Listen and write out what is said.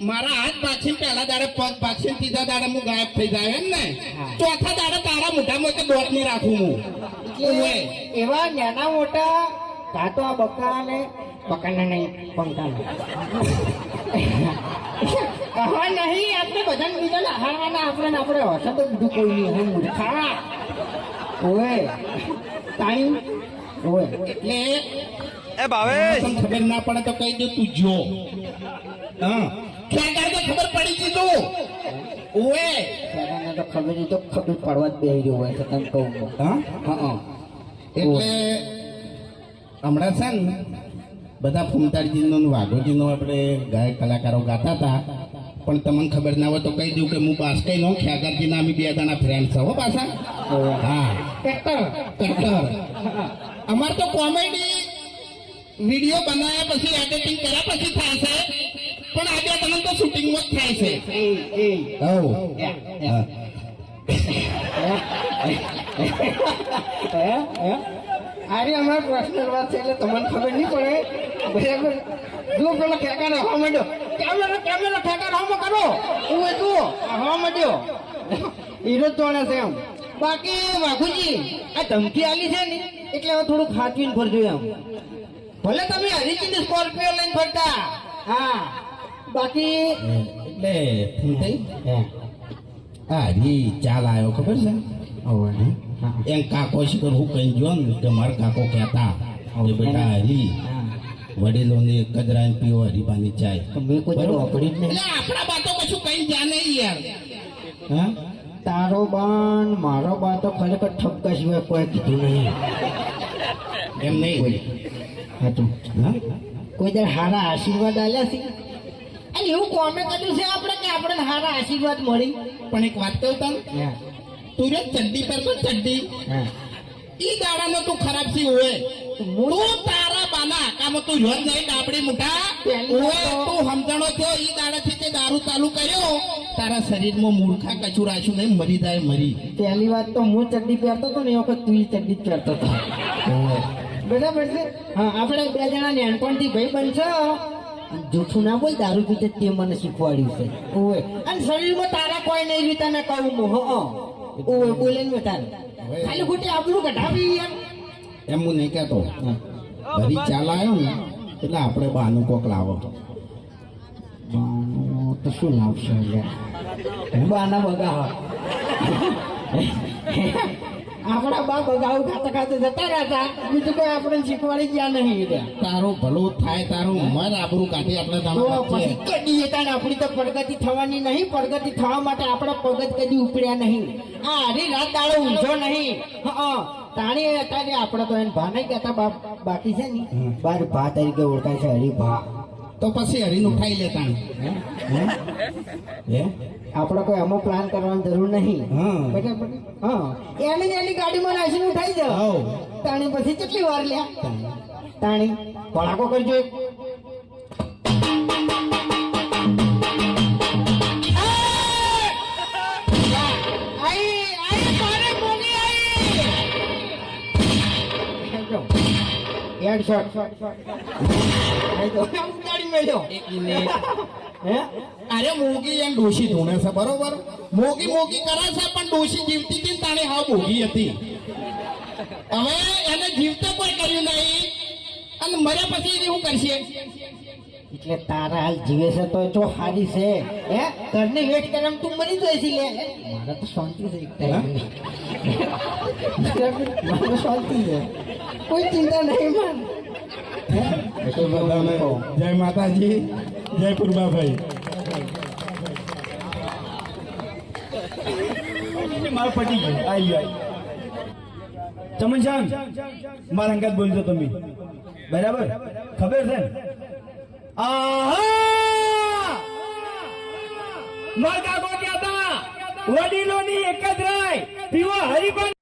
મારા હાથ પાછી પહેલા દાડે પગ પાછી ત્રીજા દાડે હું ગાયબ થઈ જાય એમ ને? ચોથા દાડે તારા મોઢામાં કે દોટ નહીં રાખું હું. એવા નાના મોટા કાં તો આ બકા ને બકાના નહીં પંકા કહો નહીં આપણે બધાને બીજાને હારવાના આપણે આપણે હશે તો બીજું કોઈ નહીં હું મૂર્ખા. ઓએ તાણી. એટલે એ ભાવે તને ખબર ના પડે તો કહી દે તું જો. હા. ક્યાં તો ખબર પડી ગઈ તું. ઓએ. ખેડાને તો ખબર નહીં તો ખબર પડવા જ બેહી રહ્યો હોય છે તમે કહું. હા. હા? એટલે હમણાં છે ને બધા ફૂમતાળજીનો વાઘોજીનો આપણે ગાયક કલાકારો ગાતા હતા. પણ તમને ખબર ના હોય તો કહી દઉં કે હું બાસ્કઈ નો ખ્યાગારજીના અમે બે જણા ફ્રેન્ડ છો હો પાછા. હા. ટ્રેક્ટર. કટ્ટર અમાર તો કોમેડી વીડિયો બનાવ્યા પછી એડિટિંગ કર્યા પછી થાય છે. પણ આજે તમને તો શૂટિંગમાં જ થાય છે? આરે અમારે પર્સનલ વાત છે એટલે તમને ખબર નહીં પડે. બરાબર? જો પેલો ખેકાર હવા માંડ્યો. કેમેરા કેમેરા ખેકાર હવામાં કરો. હું એ જુઓ. હવા માંડ્યો. હીરો તોડે છે એમ. બાકી વાઘુજી આ ધમકી આલી છે ને એટલે હવે થોડું ખાચવીને ફરજો એમ. ભલે તમે હરીચીની સ્કોર્પિયો લઈને ફરતા. હા. બાકી એટલે ફૂમતાઈ હે. રી ચાલ આવ્યો ખબર છે? એમ કાકો શિકર હું કહી જો ને કે મારા કાકો કહેતા કે બેટા હરી વડીલોને કદરાને પીવો હરીબાની ચાય. મેં કોઈ આપણા બાતો કશું કઈ નહીં યાર. હા? તારો બાન મારો બા તો ખરેખર ઠપકા સિવાય કોઈ કીધું નહીં. એમ નહીં હતું હા કોઈ દર હારા આશીર્વાદ આલ્યા છે? અને એવું કોમે કર્યું છે આપણે કે આપણે હારા આશીર્વાદ મળી? પણ એક વાત કહું તને. હા. તું રે ચડ્ડી પર તો ચડ્ડી. ઈ દાડામાં તું ખરાબ સી હોય. તું તારા બાના આકામાં તું રોજ જઈ ડાબડી મુઠા. ઓએ તું સમજણો થયો ઈ દાડાથી તે દારૂ ચાલુ કર્યો. તારા શરીરમાં મૂર્ખા કચું રાખ્યું નહીં મરી જાય મરી. પહેલી વાત તો હું ચડ્ડી પહેરતો હતો ને એ વખત તું ચડ્ડી પહેરતો હતો. બરાબર છે? હા આપણે બે જણા નાનપણથી ભાઈ બનશો જૂઠું ના બોલ દારૂ પીતે તે મને શીખવાડ્યું છે. ઓય અને શરીરમાં તારા કોઈ નહીં રીતા તને કહું હું હો બોલે ને તારે. ખાલી ખોટી આપણું કઢાવી એમ. એમ હું નહીં કહેતો. ભરી ચાલ આવ્યો ને એટલે આપણે બાનું કોક લાવો. બાનું તો શું લાવશે બાના બગાવા. આપણા બા બગાવ ખાતા ખાતે જતા રહ્યા બીજું કોઈ આપણે શીખવાડી ગયા નહીં તારું ભલું થાય તારું મન આપણું કાઢી આપણે પછી કદી તાણ આપણી તો પ્રગતિ થવાની નહીં પ્રગતિ થવા માટે આપણે પગત કદી ઉપડ્યા નહીં. આ હરી રાત દાડો ઊંઝો નહીં. હા તાણી અત્યારે આપણે તો એને ભા નહીં કહેતા બાકી છે ને. બાર ભા તરીકે ઓળખાય છે હરી ભા તો પછી હરીને ખાઈ લેતા હે? આપણે કોઈ અમુક પ્લાન કરવાની જરૂર નહીં. હા. એને જ એની ગાડીમાં નાખીને ઉઠાઈ જાવ. તાણી પછી કેટલી વાર લ્યા? તાણી. પડાકો કરજો એક. એક મિનિટ. હે? અરે મોગી એમ ડોશી ધૂણે છે બરોબર? મોગી મોગી કરે છે પણ ડોશી જીવતી હતી તાણે હાવ મોગી હતી. હવે એને જીવતે કોઈ કર્યું નહીં. અને મર્યા પછી શું કરશે? એટલે તારા હાલ જીવે છે તો જો હારી છે. હે? ઘરની વેટ કરમ તું મરી જાય છે લે. મારે તો શાંતિ છે એક ટાઈમ મારે શાંતિ છે. કોઈ ચિંતા નહીં માન જય માતાજી જય કુરબાભાઈ. મારું પટી ગયું. આવી આવી ચમન શાહ મારા અંગાત બોલજો તમે. બરાબર? ખબર છે ને? આહા! ગોટ્યા હતા વડીલોની એક જ રાય. પીવો હરિભા